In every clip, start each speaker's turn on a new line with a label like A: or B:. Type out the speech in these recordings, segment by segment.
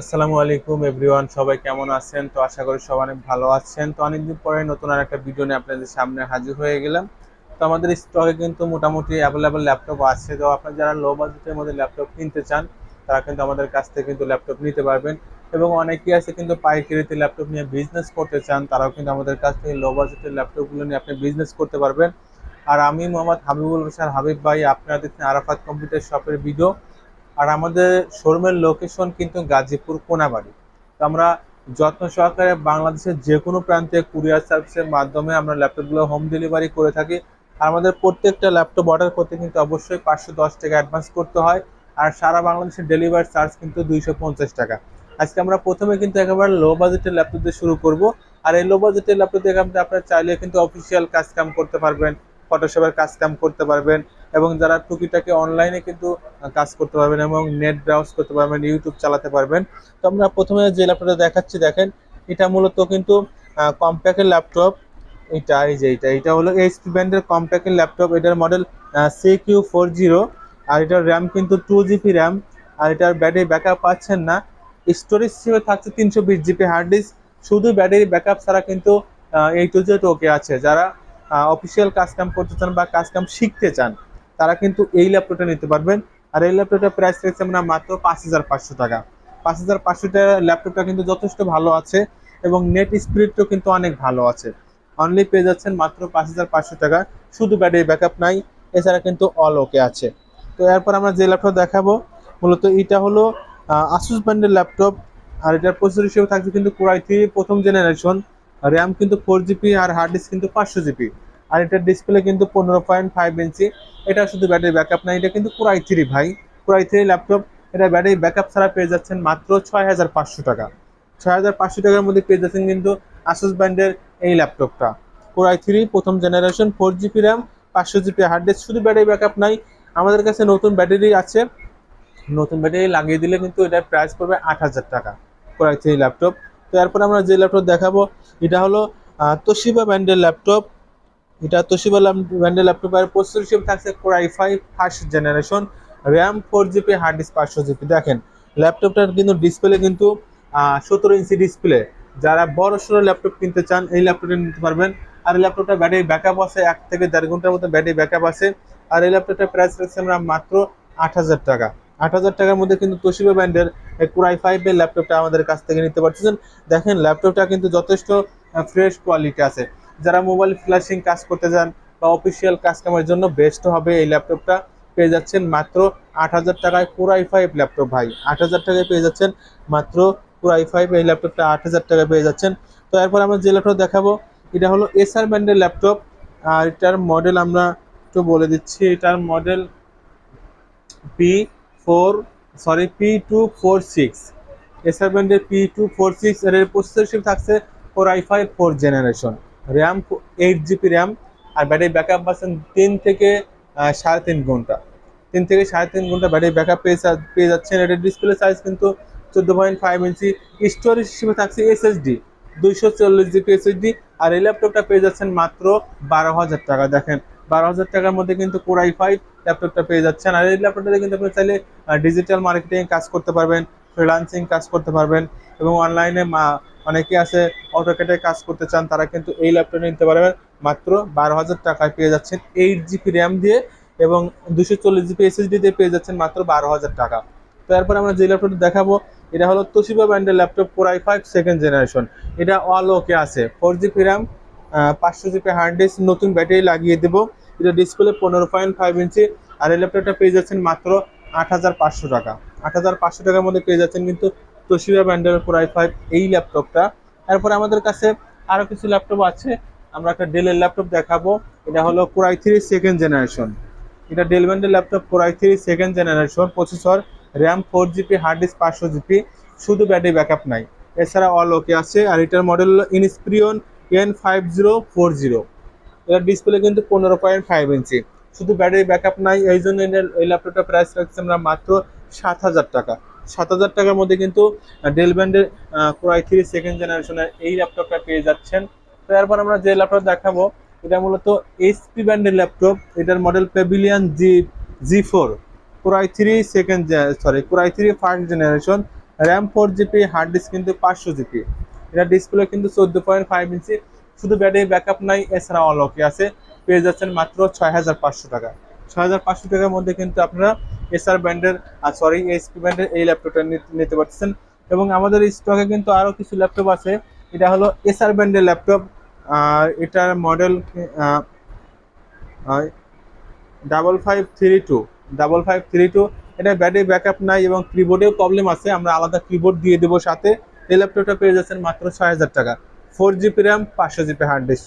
A: আসসালামু আলাইকুম এভরিওয়ান, সবাই কেমন আছেন? তো আশা করি সবাই অনেক ভালো আছেন। তো অনেকদিন পরে নতুন আর একটা ভিডিও নিয়ে আপনাদের সামনে হাজির হয়ে গেলাম। তো আমাদের স্টকে কিন্তু মোটামুটি অ্যাভেলেবল ল্যাপটপ আছে। তো আপনারা যারা লো বাজেটের মধ্যে ল্যাপটপ কিনতে চান, তারা কিন্তু আমাদের কাছ থেকে কিন্তু ল্যাপটপ নিতে পারবেন। এবং অনেকেই আছে কিন্তু পাইকারিতে ল্যাপটপ নিয়ে বিজনেস করতে চান, তারাও কিন্তু আমাদের কাছ থেকে লো বাজেটের ল্যাপটপগুলো নিয়ে আপনি বিজনেস করতে পারবেন। আর আমি মোহাম্মদ হাবিবুল হোসেন হাবিব ভাই, আপনারা দেখছেন আরাফাত কম্পিউটার শপের ভিডিও আর আমাদের শোরুমের লোকেশন কিন্তু গাজীপুর কোনাবাড়ি। তো আমরা যত্ন সহকারে বাংলাদেশের যে কোনো প্রান্তে কুরিয়ার সার্ভিসের মাধ্যমে আমরা ল্যাপটপগুলো হোম ডেলিভারি করে থাকি। আর আমাদের প্রত্যেকটা ল্যাপটপ অর্ডার করতে কিন্তু অবশ্যই পাঁচশো দশ টাকা অ্যাডভান্স করতে হয়। আর সারা বাংলাদেশের ডেলিভারি চার্জ কিন্তু দুইশো পঞ্চাশ টাকা। আজকে আমরা প্রথমে কিন্তু একেবারে লো বাজেটের ল্যাপটপ দিয়ে শুরু করব। আর এই লো বাজেটের ল্যাপটপ দিয়ে আপনি আপনার চাইলে কিন্তু অফিসিয়াল কাজ কাম করতে পারবেন ফটোশপের কাজ কাম করতে পারবেন। এবং যারা টুকিটাকে অনলাইনে কিন্তু কাজ করতে পারবেন এবং নেট ব্রাউজ করতে পারবেন ইউটিউব চালাতে পারবেন। তো আমরা প্রথমে যে ল্যাপটপটা দেখাচ্ছি, দেখেন, এটা মূলত কিন্তু কম্প্যাক্টের ল্যাপটপ এটা, এই যে এটা এটা হলো এইচপি ব্র্যান্ডের কম্প্যাক্টের ল্যাপটপ এটার model C Q four zero আর এটার র্যাম কিন্তু টু জিবি র্যাম আর এটার ব্যাটারি ব্যাকআপ পাচ্ছেন না। স্টোরেজ হিসেবে থাকছে তিনশো বিশ জিবি হার্ড ডিস্ক শুধু ব্যাটারি ব্যাকআপ ছাড়া কিন্তু এই টু জেড ওকে আছে। যারা অফিসিয়াল কাজ কাম করতে চান বা কাজ কাম শিখতে চান তারা কিন্তু এই ল্যাপটপটা নিতে পারবেন। আর এই ল্যাপটপটার প্রাইস রেখেছি আমরা মাত্র পাঁচ হাজার পাঁচশো টাকা। পাঁচ হাজার পাঁচশো টাকা ল্যাপটপটা কিন্তু যথেষ্ট ভালো আছে এবং নেট স্পিডটাও কিন্তু অনেক ভালো আছে। অনলি পেয়ে যাচ্ছেন মাত্র পাঁচ হাজার পাঁচশো টাকা। শুধু ব্যাটারি ব্যাকআপ নাই, এছাড়া কিন্তু অল ওকে আছে। তো এরপর আমরা যে ল্যাপটপ দেখাবো, মূলত এটা হলো আসুস ব্র্যান্ডের ল্যাপটপ আর এটার প্রসেসর হিসেবে থাকছে কিন্তু কোরাই থ্রি প্রথম জেনারেশন র্যাম কিন্তু ফোর জিবি আর হার্ড ডিস্ক কিন্তু পাঁচশো জিবি আর এটার ডিসপ্লে কিন্তু পনেরো পয়েন্ট ফাইভ ইঞ্চি এটা শুধু ব্যাটারি ব্যাকআপ না, এটা কিন্তু কুরাই থ্রি ভাই। কুরাই থ্রি ল্যাপটপ এটা ব্যাটারি ব্যাকআপ ছাড়া পেয়ে যাচ্ছেন মাত্র ছয় হাজার পাঁচশো টাকা। ছয় হাজার পাঁচশো টাকার মধ্যে পেয়ে যাচ্ছেন কিন্তু আসুস ব্র্যান্ডের এই ল্যাপটপটা কুরাই থ্রি প্রথম জেনারেশন ফোর জিবি র্যাম পাঁচশো জিবি হার্ড ডিস্ক শুধু ব্যাটারি ব্যাকআপ নাই। আমাদের কাছে নতুন ব্যাটারি আছে। নতুন ব্যাটারি লাগিয়ে দিলে কিন্তু এটার প্রাইস পড়বে আট হাজার টাকা। কুরাই থ্রি ল্যাপটপ তো এরপর আমরা যে ল্যাপটপ দেখাবো, এটা হলো তোশিবা ব্র্যান্ডের ল্যাপটপ এটা তোশিবা ব্র্যান্ডের ল্যাপটপের প্রসেসর হিসেবে থাকছে core i five first generation RAM four GB hard disk পাঁচশো জিবি দেখেন ল্যাপটপটার কিন্তু ডিসপ্লে কিন্তু সতেরো ইঞ্চি ডিসপ্লে যারা বড় সড়ো ল্যাপটপ কিনতে চান, এই ল্যাপটপটা নিতে পারবেন। আর এই ল্যাপটপটা ব্যাটারি ব্যাকআপ আছে, এক থেকে দেড় ঘণ্টার মতো ব্যাটারি ব্যাকআপ আছে। আর এই ল্যাপটপটার প্রাইস রাখছি আমরা মাত্র আট হাজার টাকা। আট হাজার টাকার মধ্যে কিন্তু তোশিবা ব্র্যান্ডের কুরাই ফাইভের ল্যাপটপটা আমাদের কাছ থেকে নিতে পারতেছেন। দেখেন ল্যাপটপটা কিন্তু যথেষ্ট ফ্রেশ কোয়ালিটি আছে। যারা মোবাইল ফ্ল্যাশিং কাজ করতে চান বা অফিসিয়াল কাস্টমারের জন্য বেস্ট হবে এই ল্যাপটপটা পেয়ে যাচ্ছেন মাত্র আট হাজার টাকায় পুরাই ফাইভ ল্যাপটপ ভাই। আট হাজার টাকায় পেয়ে যাচ্ছেন মাত্র পুরাই ফাইভ এই ল্যাপটপটা আট হাজার টাকায় পেয়ে যাচ্ছেন। তো এরপর আমরা যে ল্যাপটপ দেখাবো, এটা হলো এসআর ব্র্যান্ডের ল্যাপটপ আর এটার মডেল আমরা একটু বলে দিচ্ছি, এটার model P four sorry P two four six Acer ব্র্যান্ডের পি টু ফোর সিক্স এর প্রসেসর থাকছে four I five four generation RAM eight GB RAM R battery backup পাচ্ছেন তিন থেকে সাড়ে তিন ঘণ্টা। তিন থেকে সাড়ে তিন ঘণ্টা ব্যাটারি ব্যাকআপ পেয়ে পেয়ে যাচ্ছেন। এটার ডিসপ্লে সাইজ কিন্তু চোদ্দ পয়েন্ট ফাইভ ইঞ্চি। স্টোরেজ হিসেবে থাকছে এসএসডি দুইশো চল্লিশ জিবি এসএসডি আর এই ল্যাপটপটা পেয়ে যাচ্ছেন মাত্র বারো হাজার টাকা। দেখেন, বারো হাজার টাকার মধ্যে কিন্তু কোরাই ফাইভ ল্যাপটপটা পেয়ে যাচ্ছেন। আর এই ল্যাপটপটাতে কিন্তু আপনি চাইলে ডিজিটাল মার্কেটিং কাজ করতে পারবেন। ফ্রিলান্সিং কাজ করতে পারবেন এবং অনলাইনে অনেকে আছে অটোকেটে কাজ করতে চান, তারা কিন্তু এই ল্যাপটপ নিতে পারবেন। মাত্র বারো হাজার টাকায় পেয়ে যাচ্ছেন এইট জিবি র্যাম দিয়ে এবং দুশো চল্লিশ জিবি এসএসডি দিয়ে পেয়ে যাচ্ছেন মাত্র বারো হাজার টাকা। তো এরপর আমরা যে ল্যাপটপটা দেখাবো, এটা হলো তোশিবা ব্র্যান্ডের laptop core i five second generation এটা অল ওকে আছে। ফোর জিবি র্যাম পাঁচশো জিবি হার্ড ডিস্ক নতুন ব্যাটারি লাগিয়ে দেবো। এটা ডিসপ্লে পনেরো পয়েন্ট ফাইভ ইঞ্চি আর এই ল্যাপটপটা পেয়ে যাচ্ছেন মাত্র আট হাজার পাঁচশো টাকা। আট হাজার পাঁচশো টাকার মধ্যে পেয়ে যাচ্ছেন কিন্তু তোশিবা ব্র্যান্ডের কোরাই ফাইভ এই ল্যাপটপটা। এরপরে আমাদের কাছে আরও কিছু ল্যাপটপ আছে। আমরা একটা ডেলের ল্যাপটপ দেখাবো। এটা হলো core i three second generation এটা ডেল ব্র্যান্ডের laptop core i three second generation processor RAM four GB hard disk পাঁচশো জিবি শুধু ব্যাটারি ব্যাকআপ নাই। এছাড়া অল ওকে আছে। আর এটার মডেল হলো Inspiron N five zero four zero এটার ডিসপ্লে কিন্তু পনেরো পয়েন্ট ফাইভ ইঞ্চি শুধু ব্যাটারি ব্যাকআপ নাই, এই জন্য এই ল্যাপটপটা প্রাইস রাখছি আমরা মাত্র সাত হাজার টাকা। সাত হাজার টাকার মধ্যে কিন্তু ডেল ব্র্যান্ডের কোরাই থ্রি সেকেন্ড জেনারেশনের এই ল্যাপটপটা পেয়ে যাচ্ছেন। তো এরপর আমরা যে ল্যাপটপ দেখাবো, এটা মূলত এইচপি ব্র্যান্ডের ল্যাপটপ এটার model Pavilion G G four core i three second sorry core i three first generation RAM four GB hard disk কিন্তু পাঁচশো জিবি এটা ডিসপ্লে কিন্তু চোদ্দ পয়েন্ট ফাইভ ইঞ্চি শুধু ব্যাটারি ব্যাকআপ নাই এছাড়া অলকে আছে। পেয়ে যাচ্ছেন মাত্র ছয় হাজার পাঁচশো টাকা। ছয় হাজার পাঁচশো টাকার মধ্যে কিন্তু আপনারা এসআর ব্র্যান্ডের সরি এসপি ব্র্যান্ডের এই ল্যাপটপটা নিতে পারছেন এবং আমাদের স্টকে কিন্তু আরও কিছু ল্যাপটপ আছে। এটা হলো এসআর ব্র্যান্ডের ল্যাপটপ। এটার model double five three two double five three two এটা ব্যাটারি ব্যাকআপ নাই এবং কিবোর্ডেও প্রবলেম আছে। আমরা আলাদা কিবোর্ড দিয়ে দেবো সাথে। এই ল্যাপটপটা পেয়ে যাচ্ছেন মাত্র ছয় হাজার টাকা। ফোর জিবি র্যাম পাঁচশো জিবি হার্ড ডিস্ক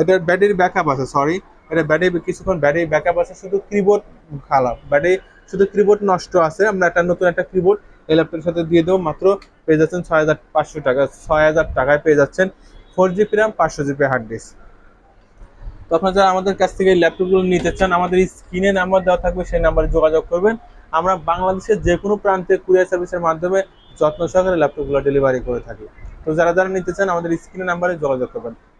A: এটার ব্যাটারি ব্যাকআপ আছে সরি এটা ব্যাটারি কিছুক্ষণ ব্যাটারি ব্যাকআপ আছে, শুধু কিবোর্ড খারাপ। ব্যাটারি শুধু কিবোর্ড নষ্ট আছে। আমরা একটা নতুন একটা কিবোর্ড এই ল্যাপটপের সাথে দিয়ে দেবো। মাত্র পেয়ে যাচ্ছেন ছয় হাজার পাঁচশো টাকা, ছয় হাজার টাকায় পেয়ে যাচ্ছেন। ফোর জিবি র্যাম পাঁচশো জিবি হার্ড ডিস্ক তো আপনারা যারা আমাদের কাছ থেকে ল্যাপটপগুলো নিতে চান, আমাদের স্ক্রিনে নাম্বার দেওয়া থাকবে, সেই নাম্বারে যোগাযোগ করবেন। আমরা বাংলাদেশের যে কোনো প্রান্তে কুরিয়ার সার্ভিসের মাধ্যমে যত্ন সহকারে ল্যাপটপগুলো ডেলিভারি করে থাকি। তো যারা যারা নিতে চান, আমাদের স্ক্রিনে নাম্বারে যোগাযোগ করবেন।